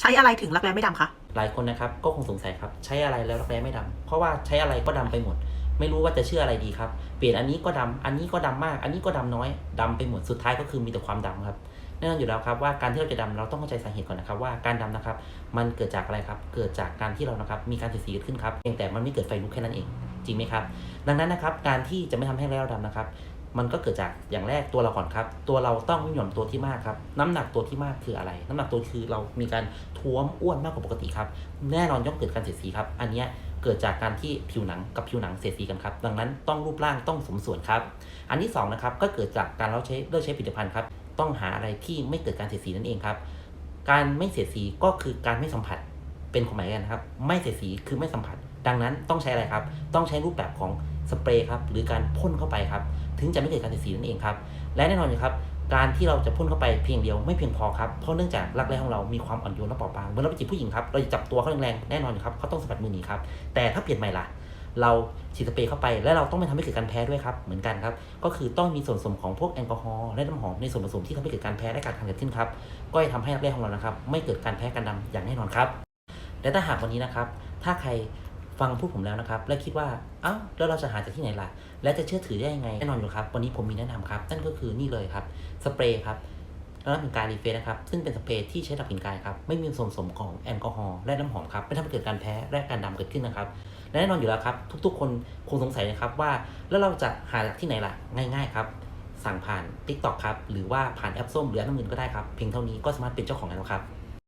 ใช้อะไรถึงรักแร้ไม่ดำคะ หลายคนนะครับก็คงสงสัยครับ ใช้อะไรแล้วรักแร้ไม่ดำเพราะว่าใช้อะไรก็ดำไปหมด ไม่รู้ว่าจะเชื่ออะไรดีครับ เปลี่ยนอันนี้ก็ดำอันนี้ก็ดำมาก อันนี้ก็ดำน้อยดำไปหมดสุดท้ายก็คือมีแต่ความดำครับแน่นอนอยู่แล้วครับว่าการที่เราจะดำเราต้องเข้าใจสาเหตุก่อนนะครับ ว่าการดำนะครับ มันเกิดจากอะไรครับ เกิดจากการที่เรานะครับมีการเสียดสีเกิดขึ้นครับเพียงแต่มันไม่เกิดไฟลุกแค่นั้นเอง จริงไหมครับ ดังนั้นนะครับการที่จะไม่ทำให้เราดำนะครับ มันก็เกิดจากอย่างแรกตัวเราก่อนครับ ตัวเราต้องม่หย่อนตัวที่มากครับ น้ำหนักตัวที่มากคืออะไร น้ำหนักตัวคือเรามีการท้วมอ้วนมากกว่าปกติครับ แน่นอนย่อมเกิดการเสียดสีครับ อันนี้เกิดจากการที่ผิวหนังกับผิวหนังเสียดสีกันครับ ดังนั้นต้องรูปร่างต้องสมส่วนครับ อันที่สองนะครับก็เกิดจากการเราใช้เลือกใช้ผลิตภัณฑ์ครับ ต้องหาอะไรที่ไม่เกิดการเสียดสีนั่นเองครับ การไม่เสียดสีก็คือการไม่สัมผัสเป็นความหมายกันครับ ไม่เสียดสีคือไม่สัมผัส ดังนั้นต้องใช้อะไรครับ ต้องใช้รูปแบบของ สเปรย์ครับหรือการพ่นเข้าไปครับถึงจะไม่เกิดการเสียดสีนั่นเองครับและแน่นอนครับการที่เราจะพ่นเข้าไปเพียงเดียวไม่เพียงพอครับเพราะเนื่องจากรักแร้ของเรามีความอ่อนโยนและเปราะบางเมื่อเราไปจีบผู้หญิงครับเราจะจับตัวเขาแรงๆแน่นอนครับเขาต้องสะบัดมือหนีครับแต่ถ้าเปลี่ยนใหม่ล่ะเราฉีดสเปรย์เข้าไปและเราต้องไม่ทำให้เกิดการแพ้ด้วยครับเหมือนกันครับก็คือต้องมีส่วนผสมของพวกแอลกอฮอล์และน้ำหอมในส่วนผสมที่ทำให้เกิดการแพ้และการคันเกิดขึ้นครับก็จะทำให้รักแร้ของเรานะครับไม่เกิดการแพ้การดำอย่างแน่นอนครับและถ้าหากวันนี้นะครับถ้าใคร ฟังพูดผมแล้วนะครับ และคิดว่าเอ้าแล้วเราจะหาจากที่ไหนล่ะ และจะเชื่อถือได้ยังไงแน่นอนอยู่ครับ วันนี้ผมมีแนะนำครับนั่นก็คือนี่เลยครับสเปรย์ครับแล้วเป็นการรีเฟรชนะครับ ซึ่งเป็นสเปรย์ที่ใช้ดับกลิ่นกายครับ ไม่มีส่วนผสมของแอลกอฮอล์และน้ำหอมครับ ไม่ทำให้เกิดการแพ้และการดำเกิดขึ้นนะครับ และแน่นอนอยู่แล้วครับ ทุก ๆ คนคงสงสัยนะครับว่า แล้วเราจะหาจากที่ไหนล่ะ ง่าย ๆ ครับ สั่งผ่าน TikTok ครับ หรือว่าผ่านแอปส้มหรือแอปน้ำเงินก็ได้ครับ เพียงเท่านี้ก็สามารถเป็นเจ้าของแล้วครับ